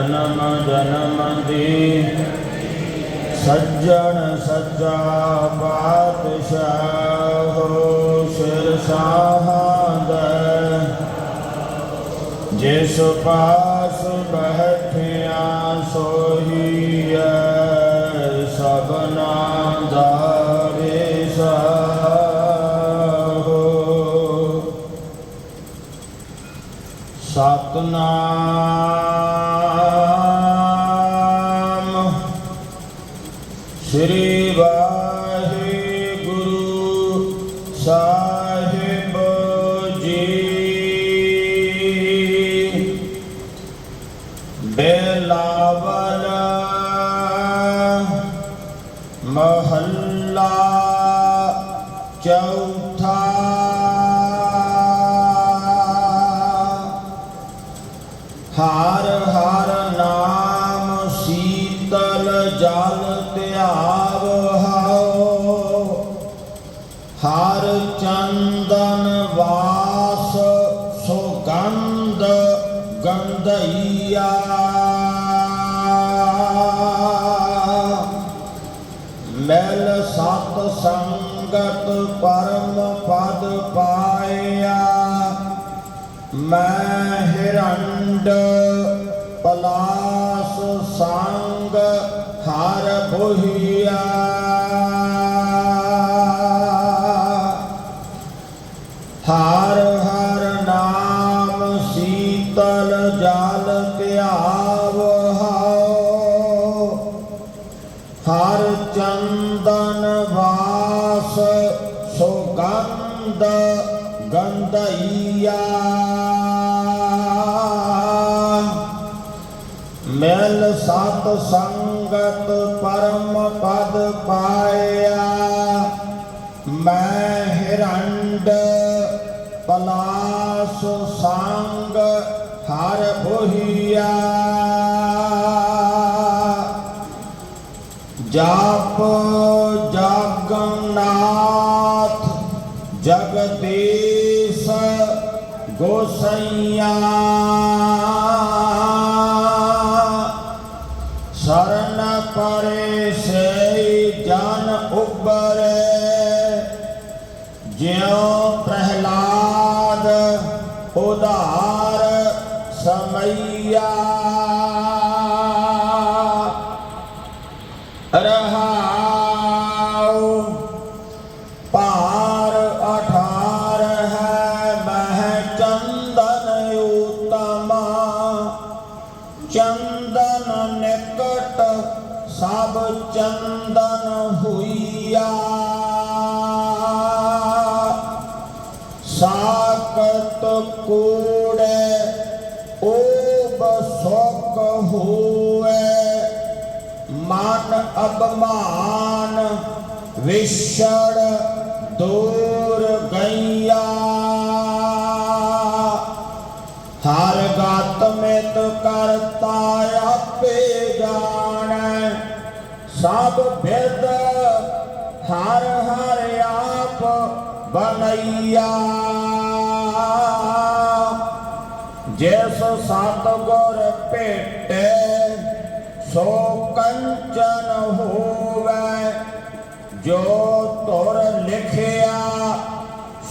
ਜਨਮ ਜਨਮ ਦੀ ਸੱਜਣ ਸੱਜਾ ਪਾਤਸ਼ਾਹ ਸਿਰ ਸਾਹਾਂਦਾ। ਜਿਸ ਪਾਸ ਬੈਠਿਆ ਸੋਹੀਐ ਸਭਨਾ ਦਾ ਵਿਸਾਹੋ ਸਤਨਾਮ ਸ੍ਰੀ ਵਾਹਿਗੁਰੂ ਸਾਹਿਬ ਜੀ। ਬੇਲਾਵਲ ਮਹੱਲਾ ਚੌਥਾ। ਹਰ ਹਰ ਚੰਦਨ ਵਾਸ ਸੁਗੰਧ ਗੰਧਈਆ। ਮੈਲ ਸਤ ਸੰਗਤ ਪਰਮ ਪਦ ਪਾਇਆ। ਮੈਂ ਹਿਰੰਡ ਪਲਾਸ ਸੰਗ ਹਰ ਬੁਹੀਆ। ਸੁਗੰਧ ਗੰਧਈਆ ਮੈਲ ਸਤ ਸੰਗਤ ਪਰਮ ਪਦ ਪਾਇਆ। ਮੈਂ ਹਿਰੰਡ ਪਲਾਸ ਸੰਗ ਹਰ ਬੁਹੀਆ। ਜਾਪ ਜਗਨਨਾਥ ਜਗਦੀਸ਼ ਗੋਸਈਆ ਸਰਨ ਪਰੇ ਸੇ ਜਨ ਉਬਰੇ ਜਿਉ ਅਬਮਾਨ ਵਿਛੜ, ਦੂਰ ਗਈਆ। ਹਰ ਗਤ ਮਿਤ ਕਰਤਾ ਆਪੇ ਜਾਣੈ, ਸਭ ਬਿਦ ਹਰ ਹਰ ਆਪ ਬਨਈਆ। ਜਿਸ ਸਤ ਗੁਰ ਭੇਟੇ, ਸੋ ਕੰਚਨ ਹੋਵੇ, ਜੋ ਤੁਰ ਲਿਖਿਆ,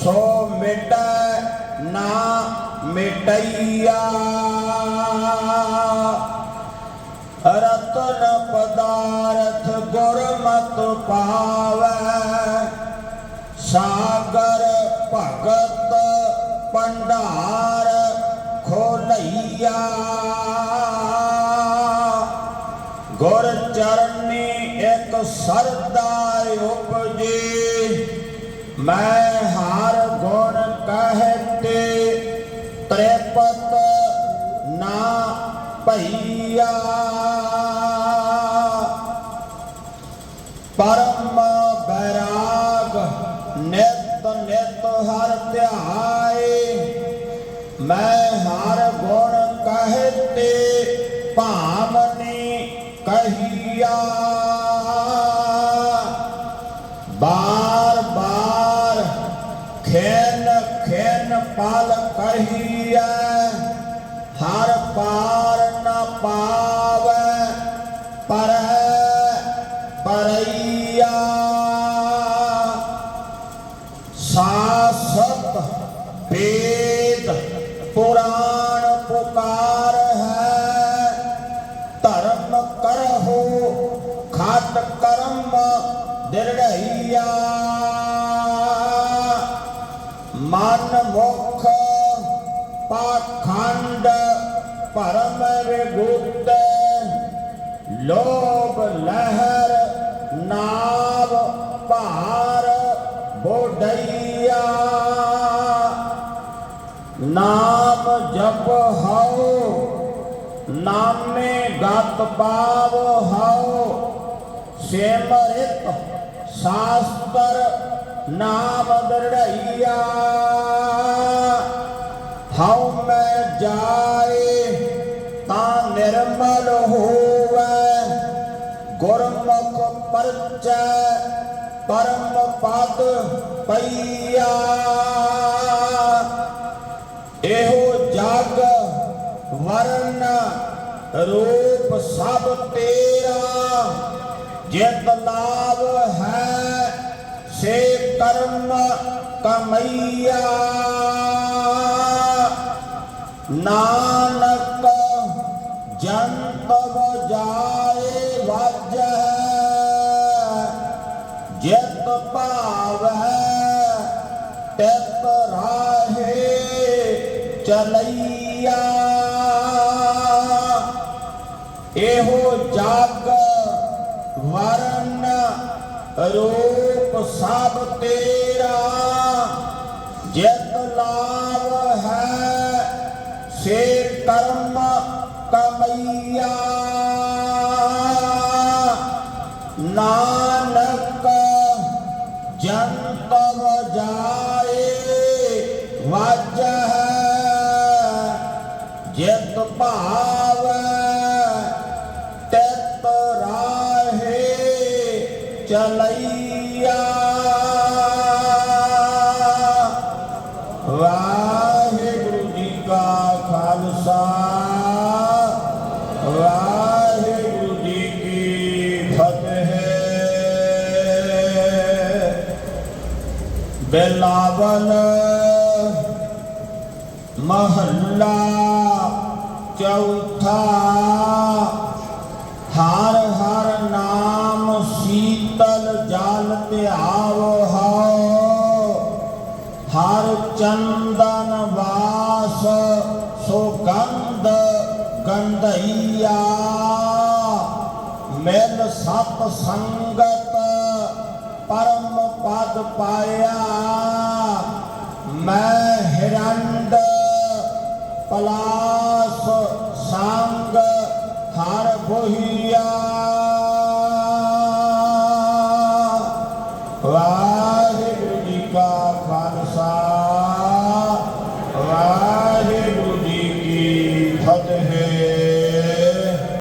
ਸੋ ਮਿਟੈ ਨਾ ਮਿਟਈਆ। ਰਤਨ ਪਦਾਰਥ ਗੁਰਮਤ ਪਾਵੈ, ਸਾਗਰ ਭਗਤ ਭੰਡਾਰ ਖੋਲਈਆ। ਗੁਰ ਚਰਨੀ ਇੱਕ ਸਰਦਾ ਉਪਜੀ। ਮੈਂ ਹਰ ਗੁਣ ਕਹਿ ਤ੍ਰਿਪਤ ਨਾ ਭਈਆ। ਪਰਮ ਬੈਰਾਗ ਨਿਤ ਨਿਤ ਹਰ ਧਿਆਏ ਬਾਰ ਬਾਰ ਖੇਨ ਖੇਨ ਪਲ ਕਹੀਐ ਹਰ ਪਾਰ ਨ ਪਾਵੈ ਪਰ ਪਰਈਆ। ਸਾਸਤ ਵੇਦ ਮਨ ਮੁਖ ਪਾਖੰਡ ਪਰਮ ਵਿਗੁਤ ਲੋਭ ਲਹਿਰ ਨਾਵ ਭਾਰ ਬੋਡਈਆ ਨਾਮ ਜਪ ਹਉ, ਨਾਮੇ ਗਤ ਪਾਵ ਹਉ। ਸਿਮਰਿਤ ਸ਼ਾਸਤਰ ਨਾਮ ਦਰੜਈਆ। ਹਉ ਮੈਂ ਜਾਏ, ਤਾਂ ਨਿਰਮਲ ਹੋਵੇ। ਗੁਰਮੁਖ ਪਰਚੈ ਪਰਮ ਪਦ ਪਈਆ। ਇਹੋ ਜਗ ਵਰਨ ਰੂਪ ਸਭ ਤੇਰਾ। ਜਿਤ ਲਾਭ ਹੈ ਸੇ ਕਰਮ ਕਮਈਆ। ਨਾਨਕ ਜੰਤਵ ਜਾਏ ਵਾਜੈ ਜਿਤ ਭਾਵੈ ਤਿਤ ਰਾਹੇ ਚਲਈਆ। ਇਹੋ ਜਗ ਵਰਨ ਰੂਪ ਸਭ ਤੇਰਾ, ਜਿਤ ਲਾਭ ਹੈ, ਸੇ ਕਰਮ ਕਮਈਆ। ਨਾਨਕ ਜੰਤਵ ਜਾਏ, ਵਾਜੈ ਜਿਤ ਭਾ ਚਲਈਆ ਵਾਹਿਗੁਰੂ ਜੀ ਕਾ ਖਾਲਸਾ ਵਾਹਿਗੁਰੂ ਜੀ ਕੀ ਫਤਿਹ ਬਿਲਾਵਲ ਮਹੱਲਾ ਚੌਥਾ ਸੁਗੰਧ ਗੰਧਈਆ। ਮੈਲ ਸਤ ਸੰਗਤ ਪਰਮ ਪਦ ਪਾਇਆ। ਮੈਂ ਹਿਰੰਡ ਪਲਾਸ ਸੰਗ ਹਰ ਬੋਹੀਆ।